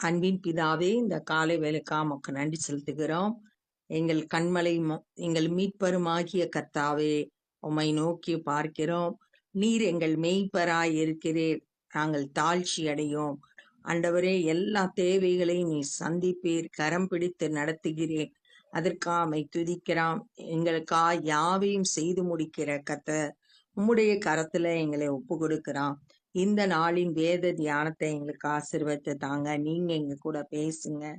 அன்பின் பிதாவே இந்த காலை வேலைக்கா உமக்கு நன்றி செலுத்துகிறோம். எங்கள் கண்மலை எங்கள் மீட்பருமாகிய கர்த்தாவே உம்மை நோக்கி பார்க்கிறோம். நீர் எங்கள் மெய்ப்பராய் இருக்கிறீர். நாங்கள் தாழ்ச்சி அடையோம். ஆண்டவரே எல்லா தேவைகளையும் நீ சந்திப்பீர். கரம் பிடித்து நடத்துகிறேன் அதற்காமை துதிக்கிறாம். எங்களுக்கா யாவையும் செய்து முடிக்கிற கத்த உம்முடைய கரத்துல எங்களை ஒப்பு கொடுக்கிறான் இந்த நாளின் வேத தியானத்தை எங்களுக்கு ஆசிர்வத்தை தாங்க. நீங்க எங்க கூட பேசுங்க.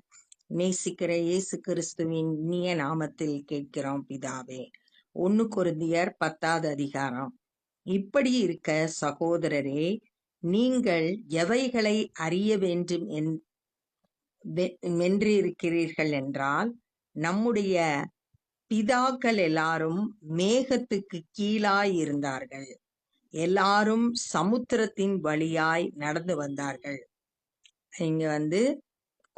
நேசிக்கிற இயேசு கிறிஸ்துவின் இனிய நாமத்தில் கேட்கிறோம் பிதாவே. ஒன்னு குருந்தியர் பத்தாவது அதிகாரம். இப்படி இருக்க சகோதரரே நீங்கள் எவைகளை அறிய வேண்டும் என்- வெ- வென்றிருக்கிறீர்கள் என்றால் நம்முடைய பிதாக்கள் எல்லாரும் மேகத்துக்கு கீழாய் இருந்தார்கள். எல்லாரும் சமுத்திரத்தின் வழியாய் நடந்து வந்தார்கள். இங்க வந்து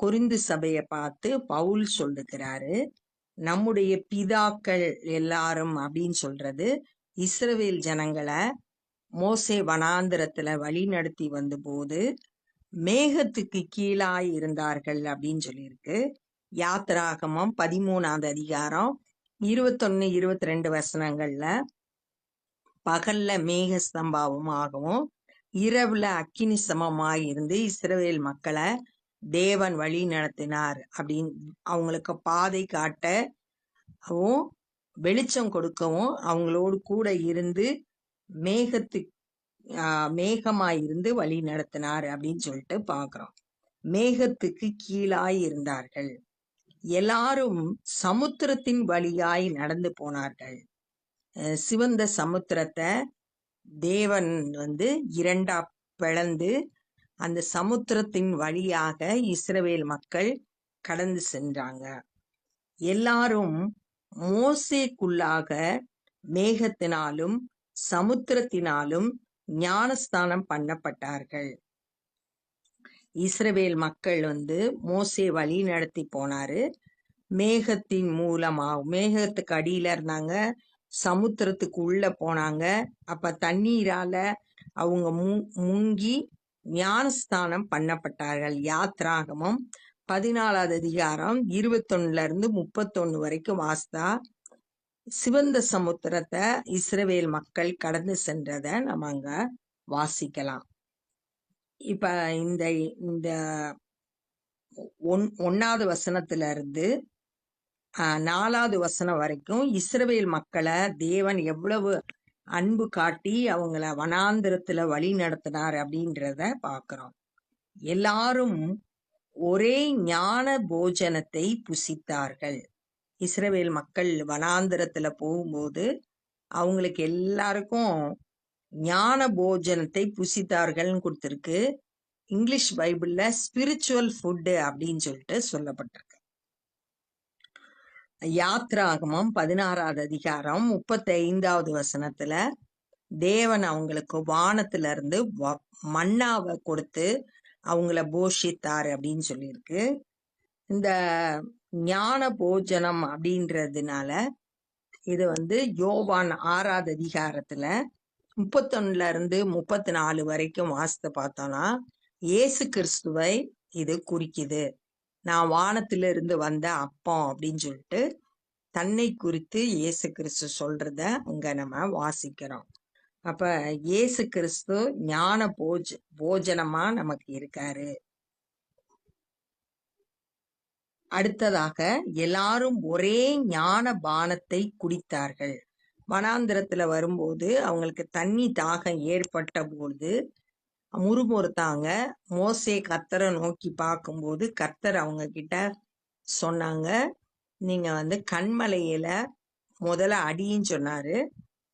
குறிந்து சபையை பார்த்து பவுல் சொல்லுகிறாரு நம்முடைய பிதாக்கள் எல்லாரும் அப்படின்னு சொல்றது இஸ்ரவேல் ஜனங்களை மோசே வனாந்திரத்துல வழி நடத்தி வந்தபோது மேகத்துக்கு கீழாய் இருந்தார்கள் அப்படின்னு சொல்லியிருக்கு. யாத்திராகமம் பதிமூணாவது அதிகாரம் இருபத்தொன்னு இருபத்தி ரெண்டு வசனங்கள்ல பகல்ல மேக ஸ்தம்பாவமாகவும் இரவுல அக்கினி சமமாய் இருந்து இஸ்ரவேல் மக்களை தேவன் வழி நடத்தினார் அப்படின்னு அவங்களுக்கு பாதை காட்டவும் வெளிச்சம் கொடுக்கவும் அவங்களோடு கூட இருந்து மேகத்து ஆஹ் மேகமாய் இருந்து வழி நடத்தினார் அப்படின்னு சொல்லிட்டு பாக்குறோம். மேகத்துக்கு கீழாய் இருந்தார்கள். எல்லாரும் சமுத்திரத்தின் வழியாய் நடந்து போனார்கள். சிவந்த சமுத்திரத்தை தேவன் வந்து இரண்டா பிளந்து அந்த சமுத்திரத்தின் வழியாக இஸ்ரவேல் மக்கள் கடந்து சென்றாங்க. எல்லாரும் மோசேக்குள்ளாக மேகத்தினாலும் சமுத்திரத்தினாலும் ஞானஸ்தானம் பண்ணப்பட்டார்கள். இஸ்ரவேல் மக்கள் வந்து மோசே வழி நடத்தி போனாரு. மேகத்தின் மூலமாக மேகத்துக்கு அடியில இருந்தாங்க. சமுத்திரத்துக்கு உள்ள போனாங்க. அப்ப தண்ணீரால அவங்க மு- முங்கி ஞானஸ்தானம் பண்ணப்பட்டார்கள். யாத்ராகமம் பதினாலாவது அதிகாரம் இருபத்தொன்னுல இருந்து முப்பத்தொன்னு வரைக்கும் வாஸ்தா சிவந்த சமுத்திரத்தை இஸ்ரவேல் மக்கள் கடந்து சென்றதை நம்ம அங்க வாசிக்கலாம். இப்ப இந்த இந்த ஒன் ஒன்னாவது வசனத்துல இருந்து நாலாவது வசனம் வரைக்கும் இஸ்ரவேல் மக்களை தேவன் எவ்வளவு அன்பு காட்டி அவங்கள வனாந்திரத்துல வழி நடத்தினார் அப்படின்றத பாக்குறோம். எல்லாரும் ஒரே ஞான போஜனத்தை புசித்தார்கள். இஸ்ரவேல் மக்கள் வனாந்திரத்துல போகும்போது அவங்களுக்கு எல்லாருக்கும் ஞான போஜனத்தை புசித்தார்கள்னு கொடுத்துருக்கு. இங்கிலீஷ் பைபிள்ல ஸ்பிரிச்சுவல் ஃபுட்டு அப்படின்னு சொல்லிட்டு சொல்லப்பட்டிருக்கு. யாத்ராகமம் பதினாறாவது அதிகாரம் முப்பத்தி ஐந்தாவது வசனத்துல தேவன் அவங்களுக்கு வானத்துல இருந்து வ- மன்னாவை கொடுத்து அவங்கள போஷித்தார் அப்படின்னு சொல்லியிருக்கு. இந்த ஞான போஜனம் அப்படின்றதுனால இது வந்து யோவான் ஆறாவது அதிகாரத்துல முப்பத்தொன்னுல இருந்து முப்பத்தி நாலு வரைக்கும் வாசித்து பார்த்தோம்னா இயேசு கிறிஸ்துவை இது குறிக்குது. நான் வானத்திலிருந்து வந்த அப்பம் அப்படின்னு சொல்லிட்டு தன்னை குறித்து இயேசு கிறிஸ்து சொல்றத அங்க நம்ம வாசிக்கிறோம். அப்ப இயேசு கிறிஸ்து ஞான போஜ போஜனமா நமக்கு இருக்காரு. அடுத்ததாக எல்லாரும் ஒரே ஞான பானத்தை குடித்தார்கள். வனாந்திரத்துல வரும்போது அவங்களுக்கு தண்ணி தாகம் ஏற்பட்ட போது முறுமுறுத்தாங்க. மோசே கர்த்தரை நோக்கி பார்க்கும்போது கர்த்தர் அவங்க கிட்ட சொன்னாங்க நீங்க வந்து கண்மலையில முதல்ல அடின்னு சொன்னாரு.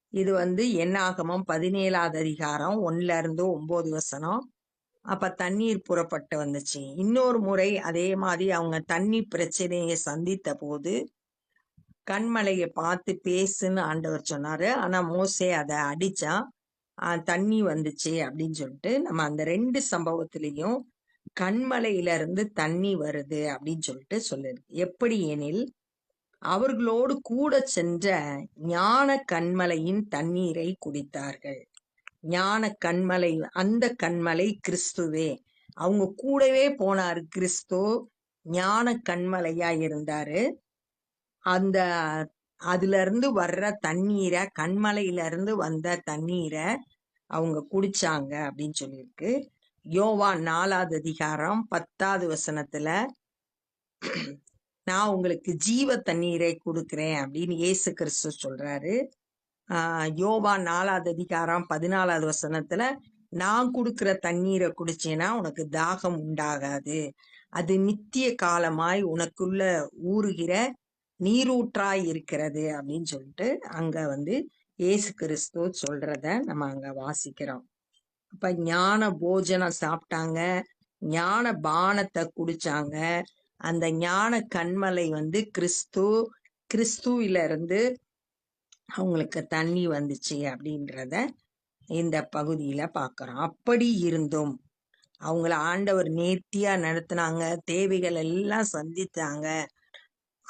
இது வந்து என்னாகமம் பதினேழாவது அதிகாரம் ஒன்னுல இருந்து ஒன்பது வசனம். அப்ப தண்ணீர் புறப்பட்டு வந்துச்சு. இன்னொரு முறை அதே மாதிரி அவங்க தண்ணி பிரச்சனையை சந்தித்த போது கண்மலையை பார்த்து பேசுன்னு ஆண்டவர் சொன்னாரு. ஆனா மோசே அதை அடிச்சான். தண்ணி வந்துச்சு அப்படின்னு சொல்லிட்டு நம்ம அந்த ரெண்டு சம்பவத்திலையும் கண்மலையில இருந்து தண்ணி வருது அப்படின்னு சொல்லிட்டு சொல்லிருக்கு எப்படி எனில் அவர்களோடு கூட சென்ற ஞான கண்மலையின் தண்ணீரை குடித்தார்கள். ஞான கண்மலை அந்த கண்மலை கிறிஸ்துவே. அவங்க கூடவே போனாரு கிறிஸ்து ஞான கண்மலையா இருந்தாரு. அந்த அதுல இருந்து வர்ற தண்ணீரை கண்மலையில இருந்து வந்த தண்ணீரை அவங்க குடிச்சாங்க அப்படின்னு சொல்லியிருக்கு. யோவா நாலாவது அதிகாரம் பத்தாவது வசனத்துல நான் உங்களுக்கு ஜீவ தண்ணீரை கொடுக்குறேன் அப்படின்னு இயேசு கிறிஸ்து சொல்றாரு. ஆஹ் யோவா நாலாவது அதிகாரம் பதினாலாவது வசனத்துல நான் கொடுக்குற தண்ணீரை குடிச்சேன்னா உனக்கு தாகம் உண்டாகாது. அது நித்திய காலமாய் உனக்குள்ள ஊறுகிற நீரூற்றாய் இருக்கிறது அப்படின்னு சொல்லிட்டு அங்க வந்து இயேசு கிறிஸ்து சொல்றத நம்ம அங்க வாசிக்கிறோம். அப்ப ஞான போஜனம் சாப்பிட்டாங்க ஞான பானத்தை குடிச்சாங்க. அந்த ஞான கண்மலை வந்து கிறிஸ்து கிறிஸ்துவில இருந்து அவங்களுக்கு தண்ணி வந்துச்சு அப்படின்றத இந்த பகுதியில பாக்குறோம். அப்படி இருந்தும் அவங்கள ஆண்டவர் நேர்த்தியா நடத்தினாங்க தேவைகள் எல்லாம் சந்தித்தாங்க.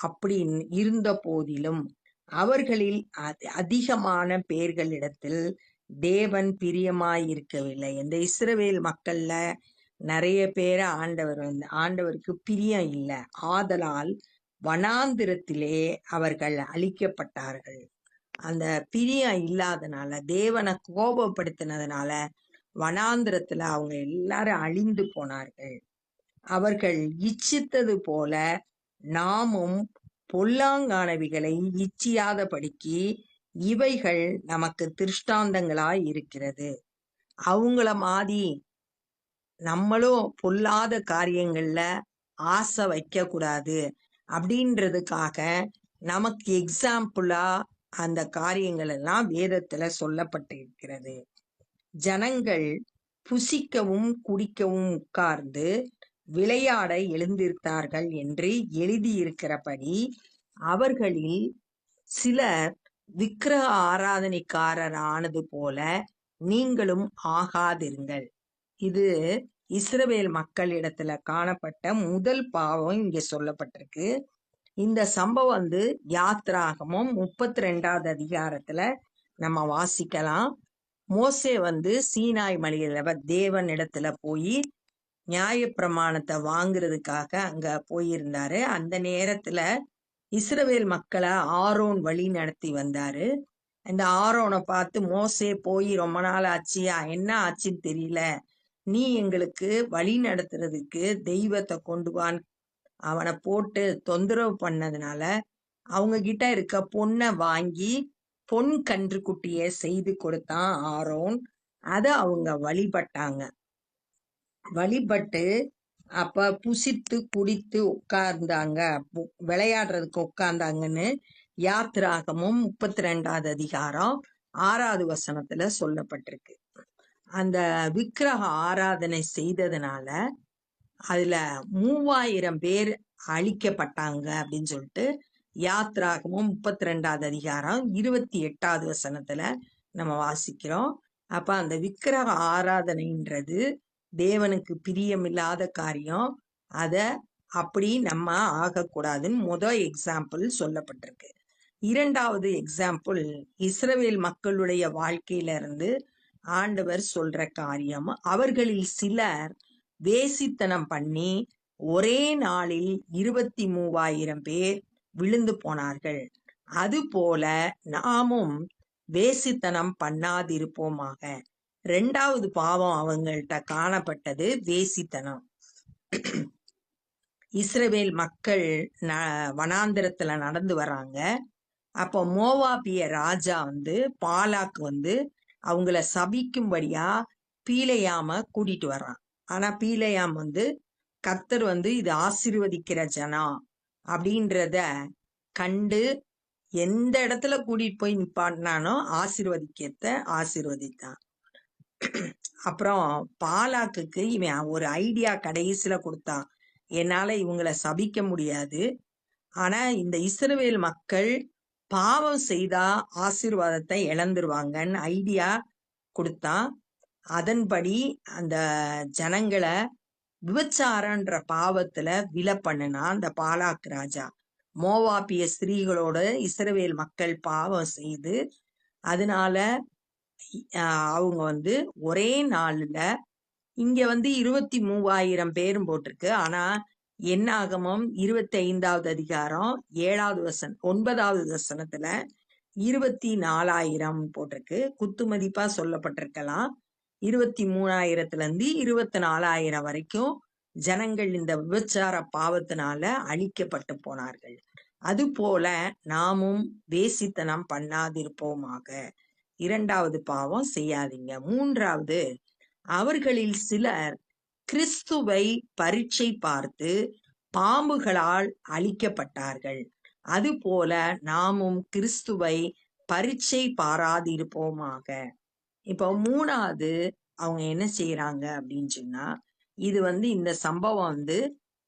அப்படி இருந்த போதிலும் அவர்களில் அதி- அதிகமான பேர்களிடத்தில் தேவன் பிரியமாய் இருக்கவில்லை இந்த இஸ்ரவேல் மக்கள்ல நிறைய பேரை ஆண்டவர் வந்து ஆண்டவருக்கு பிரியம் இல்லை. ஆதலால் வனாந்திரத்திலே அவர்கள் அழிக்கப்பட்டார்கள். அந்த பிரியம் இல்லாதனால தேவனை கோபப்படுத்தினதுனால வனாந்திரத்துல அவங்க எல்லாரும் அழிந்து போனார்கள். அவர்கள் இச்சித்தது போல நாமும் பொல்லாங்கானவிகளை இச்சியாதபடிக்கு இவைகள் நமக்கு திருஷ்டாந்தங்களாய் இருக்கிறது. அவங்கள மாதிரி நம்மளும் பொல்லாத காரியங்கள்ல ஆசை வைக்க கூடாது அப்படின்றதுக்காக நமக்கு எக்ஸாம்பிளா அந்த காரியங்கள் எல்லாம் வேதத்துல சொல்லப்பட்டிருக்கிறது. ஜனங்கள் புசிக்கவும் குடிக்கவும் உட்கார்ந்து விளையாட எழுந்திருத்தார்கள் என்று எழுதியிருக்கிறபடி அவர்களில் சிலர் விக்கிரக ஆராதனைக்காரர் ஆனது போல நீங்களும் ஆகாதிருங்கள். இது இஸ்ரவேல் மக்களிடத்துல காணப்பட்ட முதல் பாவம் இங்க சொல்லப்பட்டிருக்கு. இந்த சம்பவம் வந்து யாத்ராகமும் முப்பத்தி ரெண்டாவது அதிகாரத்துல நம்ம வாசிக்கலாம். மோசே வந்து சீனாய் மலையில தேவன் இடத்துல போய் நியாயப்பிரமாணத்தை வாங்குறதுக்காக அங்க போயிருந்தாரு. அந்த நேரத்துல இஸ்ரவேல் மக்களை ஆரோன் வழி நடத்தி வந்தாரு. அந்த ஆரோனை பார்த்து மோசே போய் ரொம்ப நாள் ஆச்சியா? என்ன ஆச்சுன்னு தெரியல. நீ எங்களுக்கு வழி நடத்துறதுக்கு தெய்வத்தை கொண்டு வான் அவனை போட்டு தொந்தரவு பண்ணதுனால அவங்க கிட்ட இருக்க பொண்ணை வாங்கி பொன் கன்று குட்டிய செய்து கொடுத்தான் ஆரோன். அதை அவங்க வழிபட்டாங்க. வழிபட்டு அப்ப புசித்து குடித்து உட்கார்ந்தாங்க. பு- விளையாடுறதுக்கு உட்கார்ந்தாங்கன்னு யாத்திராகமும் முப்பத்தி ரெண்டாவது அதிகாரம் ஆறாவது வசனத்துல சொல்லப்பட்டிருக்கு. அந்த விக்கிரக ஆராதனை செய்ததுனால அதுல மூவாயிரம் பேர் அழிக்கப்பட்டாங்க அப்படின்னு சொல்லிட்டு யாத்ராகமும் முப்பத்தி ரெண்டாவது அதிகாரம் இருபத்தி எட்டாவது வசனத்துல நம்ம வாசிக்கிறோம். அப்ப அந்த விக்கிரக ஆராதனைன்றது தேவனுக்கு பிரியமில்லாத காரியம் அத அப்படி நம்ம ஆகக்கூடாதுன்னு முதல் எக்ஸாம்பிள் சொல்லப்பட்டிருக்கு. இரண்டாவது எக்ஸாம்பிள் இஸ்ரவேல் மக்களுடைய வாழ்க்கையில இருந்து ஆண்டவர் சொல்ற காரியம் அவர்களில் சிலர் வேசித்தனம் பண்ணி ஒரே நாளில் இருபத்தி மூவாயிரம் பேர் விழுந்து போனார்கள். அதுபோல நாமும் வேசித்தனம் பண்ணாதிருப்போமாக. ரெண்டாவது பாவம் அவங்கள்ட்ட காணப்பட்டது வேசித்தனம். இஸ்ரவேல் மக்கள் ந வனாந்திரத்துல நடந்து வராங்க அப்போ மோவாபிய ராஜா வந்து பாலாக்கு வந்து அவங்கள சபிக்கும்படியா பீலையாம கூட்டிட்டு வர்றான். ஆனா பீலையாம் வந்து கர்த்தர் வந்து இது ஆசிர்வதிக்கிற ஜனம் அப்படின்றத கண்டு எந்த இடத்துல கூட்டிட்டு போய் நிப்பாட்டினானோ ஆசிர்வதிக்கத்த ஆசிர்வதித்தான். அப்புறம் பாலாக்குக்கு இவன் ஒரு ஐடியா கடைசியில கொடுத்தான் என்னால இவங்களை சபிக்க முடியாது. ஆனா இந்த இஸ்ரவேல் மக்கள் பாவம் செய்தா ஆசீர்வாதத்தை இழந்துருவாங்கன்னு ஐடியா கொடுத்தான் அதன்படி அந்த ஜனங்களை விபச்சாரன்ற பாவத்துல வில பண்ணுனா அந்த பாலாக் ராஜா. மோவாப்பிய ஸ்திரீகளோட இஸ்ரவேல் மக்கள் பாவம் செய்து அதனால அவங்க வந்து ஒரே நாளில் இங்க வந்து இருபத்தி மூவாயிரம் பேரும் போட்டிருக்கு. ஆனா என்னாகமம் இருபத்தி ஐந்தாவது அதிகாரம் ஏழாவது வசன் ஒன்பதாவது வசனத்துல இருபத்தி நாலாயிரம் போட்டிருக்கு. குத்து மதிப்பா சொல்லப்பட்டிருக்கலாம். இருபத்தி மூணாயிரத்துல இருந்து இருபத்தி நாலாயிரம் வரைக்கும் ஜனங்கள் இந்த விபச்சார பாவத்தினால அழிக்கப்பட்டு போனார்கள். அது போல நாமும் வேசித்தனம் பண்ணாதிருப்போமாக. இரண்டாவது பாவம் செய்யாதீங்க. மூன்றாவது அவர்களில் சிலர் கிறிஸ்துவை பரீட்சை பார்த்து பாம்புகளால் அழிக்கப்பட்டார்கள். அதுபோல நாமும் கிறிஸ்துவை பரீட்சை பாராதிருப்போமாக. இப்போ மூணாவது அவங்க என்ன செய்யறாங்க அப்படின்னு சொன்னா இது வந்து இந்த சம்பவம் வந்து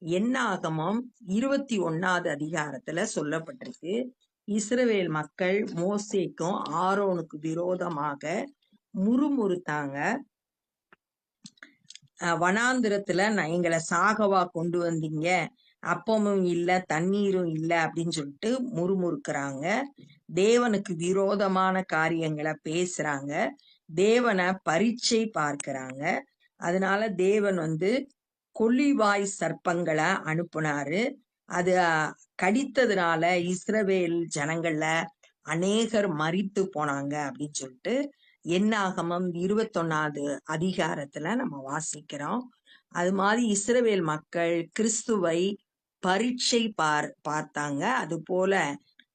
என்னாகமம் இருபத்தி ஒன்னாவது அதிகாரத்துல சொல்லப்பட்டிருக்கு. இஸ்ரவேல் மக்கள் மோசேக்கும் ஆரோனுக்கு விரோதமாக முறுமுறுத்தாங்க. வனாந்திரத்துல நான் எங்களை சாகவா கொண்டு வந்தீங்க. அப்பமும் இல்ல தண்ணீரும் இல்ல அப்படின்னு சொல்லிட்டு முறுமுறுக்கிறாங்க. தேவனுக்கு விரோதமான காரியங்களை பேசுறாங்க. தேவனை பரீட்சை பார்க்கிறாங்க. அதனால தேவன் வந்து கொள்ளிவாய் சர்ப்பங்களை அனுப்புனாரு. அது கடித்ததுனால இஸ்ரவேல் ஜனங்கள்ல அநேகர் மறித்து போனாங்க அப்படின்னு சொல்லிட்டு என்னாகமம் இருபத்தொன்னாவது அதிகாரத்துல நம்ம வாசிக்கிறோம். அது மாதிரி இஸ்ரவேல் மக்கள் கிறிஸ்துவை பரீட்சை பார் பார்த்தாங்க. அது போல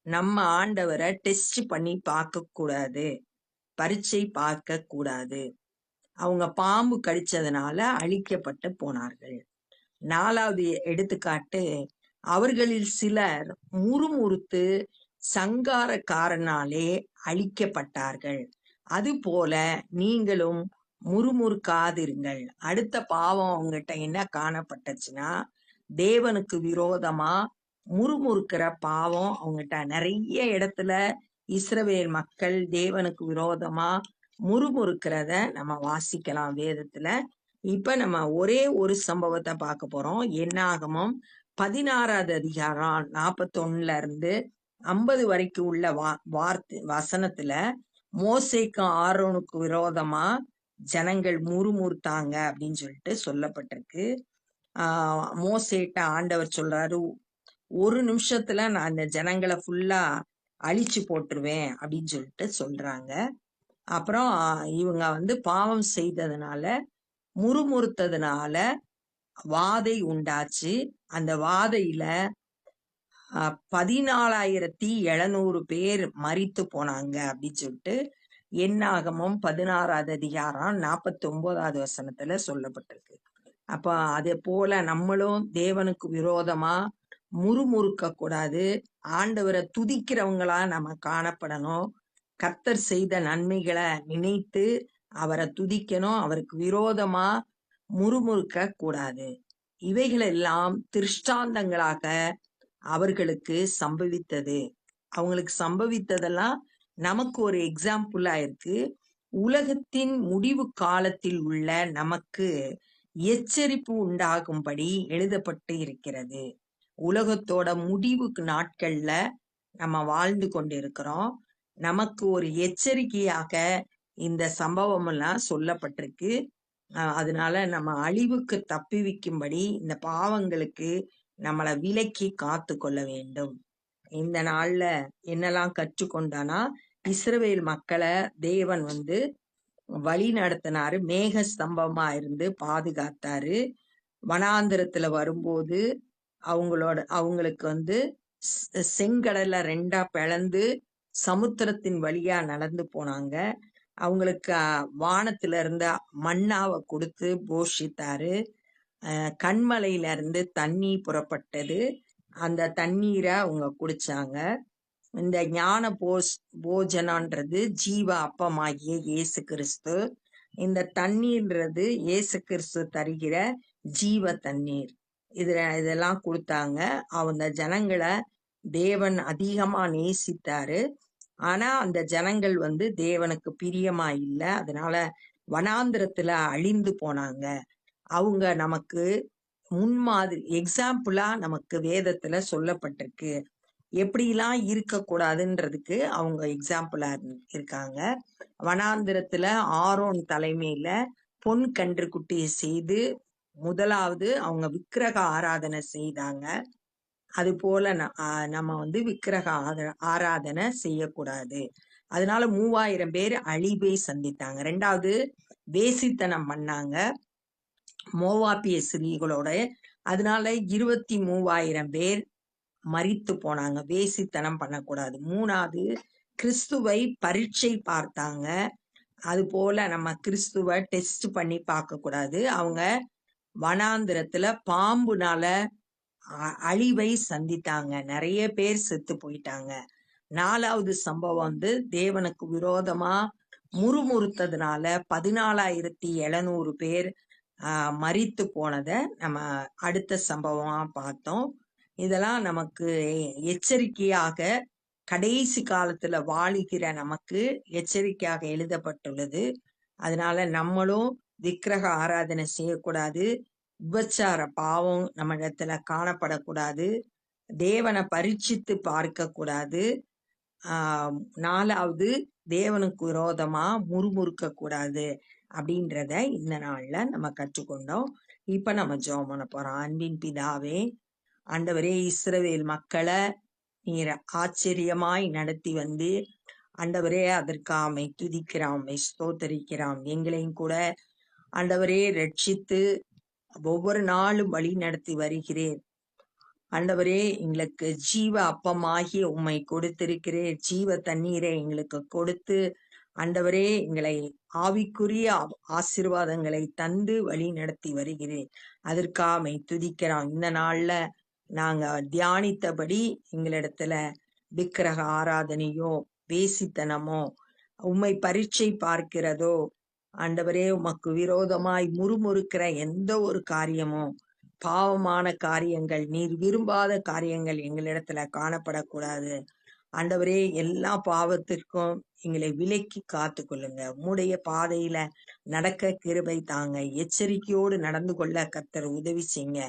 நம்ம ஆண்டவரை டெஸ்ட் பண்ணி பார்க்க கூடாது. பரீட்சை பார்க்க கூடாது. அவங்க பாம்பு கடிச்சதுனால அழிக்கப்பட்டு போனார்கள். நாலாவது எடுத்துக்காட்டு அவர்களில் சிலர் முறுமுறுத்து சங்காரக்காரனாலே அழிக்கப்பட்டார்கள். அதுபோல நீங்களும் முறுமுறுக்காதிருங்கள். அடுத்த பாவம் அவங்ககிட்ட என்ன காணப்பட்டுச்சுன்னா தேவனுக்கு விரோதமா முறுமுறுக்கிற பாவம் அவங்ககிட்ட நிறைய இடத்துல இஸ்ரவேல் மக்கள் தேவனுக்கு விரோதமா முறுமுறுக்கிறத நம்ம வாசிக்கலாம் வேதத்துல. இப்ப நம்ம ஒரே ஒரு சம்பவத்தை பார்க்க போறோம். என்னாகமம் பதினாறாவது அதிகாரம் நாற்பத்தொன்னுல இருந்து ஐம்பது வரைக்கும் உள்ள வா வார்த்தை வசனத்துல மோசைக்கும் ஆரோனுக்கு விரோதமா ஜனங்கள் முறுமுறுத்தாங்க அப்படின்னு சொல்லிட்டு சொல்லப்பட்டிருக்கு. ஆஹ் மோசேட்ட ஆண்டவர் சொல்றாரு ஒரு நிமிஷத்துல நான் அந்த ஜனங்களை ஃபுல்லா அழிச்சு போட்டுருவேன் அப்படின்னு சொல்லிட்டு சொல்றாங்க. அப்புறம் இவங்க வந்து பாவம் செய்ததுனால முறுமுறுத்ததுனால வாதை உண்டாச்சு. அந்த வாதையில ஆஹ் பதினாலாயிரத்தி எழுநூறு பேர் மறித்து போனாங்க அப்படின்னு சொல்லிட்டு என்னாகமும் பதினாறாவது அதிகாரம் நாற்பத்தி ஒன்பதாவது வசனத்துல சொல்லப்பட்டிருக்கு. அப்ப அதே போல நம்மளும் தேவனுக்கு விரோதமா முறுமுறுக்க கூடாது. ஆண்டவரை துதிக்கிறவங்களா நம்ம காணப்படணும். கர்த்தர் செய்த நன்மைகளை நினைத்து அவரை துதிக்கணும். அவருக்கு விரோதமா முறுமுறுக்க கூடாது. இவைகளெல்லாம் திருஷ்டாந்தங்களாக அவர்களுக்கு சம்பவித்தது. அவங்களுக்கு சம்பவித்ததெல்லாம் நமக்கு ஒரு எக்ஸாம்பிளா இருக்கு. உலகத்தின் முடிவு காலத்தில் உள்ள நமக்கு எச்சரிப்பு உண்டாகும்படி எழுதப்பட்டு இருக்கிறது. உலகத்தோட முடிவு நாட்கள்ல நம்ம வாழ்ந்து கொண்டிருக்கிறோம். நமக்கு ஒரு எச்சரிக்கையாக இந்த சம்பவம் எல்லாம் சொல்லப்பட்டிருக்கு. அதனால நம்ம அழிவுக்கு தப்பிவிக்கும்படி இந்த பாவங்களுக்கு நம்மளை விலக்கி காத்து கொள்ள வேண்டும். இந்த நாள்ல என்னெல்லாம் கற்றுக்கொண்டானா இஸ்ரவேல் மக்களை தேவன் வந்து வழி நடத்தினாரு. மேக ஸ்தம்பமா இருந்து பாதுகாத்தாரு. வனாந்திரத்துல வரும்போது அவங்களோட அவங்களுக்கு வந்து செங்கடல்ல ரெண்டா பிளந்து சமுத்திரத்தின் வழியா நடந்து போனாங்க. அவங்களுக்கு வானத்துல இருந்த மண்ணாவை கொடுத்து போஷித்தாரு. கண்மலையில இருந்து தண்ணி புறப்பட்டது. அந்த தண்ணீரை அவங்க குடிச்சாங்க. இந்த ஞான போஸ் போஜனன்றது ஜீவ அப்பமாகிய இயேசு கிறிஸ்து. இந்த தண்ணீர்ன்றது இயேசு கிறிஸ்து தருகிற ஜீவ தண்ணீர். இதுல இதெல்லாம் கொடுத்தாங்க. அந்த ஜனங்களை தேவன் அதிகமா நேசித்தாரு. ஆனா அந்த ஜனங்கள் வந்து தேவனுக்கு பிரியமா இல்ல. அதனால வனாந்திரத்துல அழிந்து போனாங்க. அவங்க நமக்கு முன்மாதிரி எக்ஸாம்பிளா நமக்கு வேதத்துல சொல்லப்பட்டிருக்கு. எப்படிலாம் இருக்கக்கூடாதுன்றதுக்கு அவங்க எக்ஸாம்பிளா இருக்காங்க. வனாந்திரத்துல ஆரோன் தலைமையில பொன் கன்று குட்டியை செய்து முதலாவது அவங்க விக்கிரக ஆராதனை செய்தாங்க. அது போல ந- நம்ம வந்து விக்கிரக ஆராதனை செய்யக்கூடாது. அதனால மூவாயிரம் பேர் அழிவை சந்தித்தாங்க. ரெண்டாவது வேசித்தனம் பண்ணாங்க. மோவாப்பிய ஸ்திரீகளோட அதனால இருபத்தி மூவாயிரம் பேர் மறித்து போனாங்க. வேசித்தனம் பண்ணக்கூடாது. மூணாவது கிறிஸ்துவை பரீட்சை பார்த்தாங்க. அது போல நம்ம கிறிஸ்துவ டெஸ்ட் பண்ணி பார்க்க கூடாது அவங்க வனாந்திரத்துல பாம்புனால அழிவை சந்தித்தாங்க. நிறைய பேர் செத்து போயிட்டாங்க. நாலாவது சம்பவம் வந்து தேவனுக்கு விரோதமா முறுமுறுத்ததுனால பதினாலாயிரத்தி எழுநூறு பேர் மறித்து போனதை நம்ம அடுத்த சம்பவமா பார்த்தோம். இதெல்லாம் நமக்கு எச்சரிக்கையாக கடைசி காலத்துல வாழுகிற நமக்கு எச்சரிக்கையாக எழுதப்பட்டுள்ளது. அதனால நம்மளும் விக்கிரக ஆராதனை செய்யக்கூடாது. உபச்சார பாவம் நம்ம இடத்துல காணப்படக்கூடாது. தேவனை பரீட்சித்து பார்க்க கூடாது ஆஹ் நாலாவது தேவனுக்கு விரோதமா முறுமுறுக்க கூடாது அப்படின்றத இந்த நாள்ல நம்ம கற்றுக்கொண்டோம். இப்ப நம்ம ஜோம் பண்ண போறோம். அன்பின் பிதாவே ஆண்டவரே இஸ்ரவேல் மக்களை நீர் ஆச்சரியமாய் நடத்தி வந்து ஆண்டவரே அதற்காமை துதிக்கிறாமை ஸ்தோத்தரிக்கிறான் எங்களையும் கூட ஆண்டவரே ரட்சித்து ஒவ்வொரு நாளும் வழி நடத்தி வருகிறேன். ஆண்டவரே எங்களுக்கு ஜீவ அப்பமாகி உம்மை கொடுத்திருக்கிறேன். ஜீவ தண்ணீரை எங்களுக்கு கொடுத்து ஆண்டவரே எங்களை ஆவிக்குரிய ஆசிர்வாதங்களை தந்து வழி நடத்தி வருகிறேன். அதற்காமை துதிக்கிறோம் இந்த நாள்ல நாங்க தியானித்தபடி எங்களிடத்துல விக்கிரக ஆராதனையோ வேசித்தனமோ உம்மை பரீட்சை பார்க்கிறதோ ஆண்டவரே உமக்கு விரோதமாய் முறுமுறுக்கிற எந்த ஒரு காரியமும் பாவமான காரியங்கள் நீர் விரும்பாத காரியங்கள் எங்களிடத்துல காணப்படக்கூடாது. ஆண்டவரே எல்லா பாவத்திற்கும் எங்களை விலக்கி காத்து கொள்ளுங்க உம்முடைய பாதையில நடக்க கிருபை தாங்க. எச்சரிக்கையோடு நடந்து கொள்ள கத்தர் உதவி செய்யுங்க.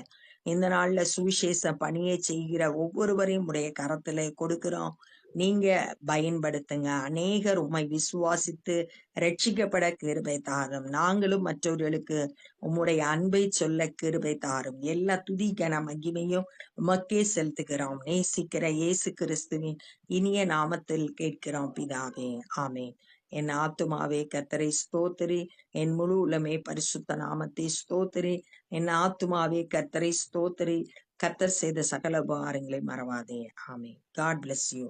இந்த நாள்ல சுவிசேஷ பணியை செய்கிற ஒவ்வொருவரையும் உடைய கரத்துல கொடுக்கிறோம். நீங்க பயன்படுத்துங்க. அநேகர் உம்மை விசுவாசித்து ரட்சிக்கப்பட கிருபை தாரும். நாங்களும் மற்றவர்களுக்கு உம்முடைய அன்பை சொல்ல கிருபை தாரும். எல்லா துதிக்கன மகிமையும் உமக்கே செலுத்துகிறோம். நேசிக்கிற இயேசு கிறிஸ்துவின் இனிய நாமத்தில் கேட்கிறோம் பிதாவே. ஆமென். என் ஆத்துமாவே கத்தரை ஸ்தோத்திரி. என் முழு உலமே பரிசுத்த நாமத்தை ஸ்தோத்திரி. என் ஆத்துமாவே கத்தரை ஸ்தோத்திரி. கத்தர் செய்த சகல உபகாரங்களை மறவாதே. ஆமே காட் பிளஸ் யூ.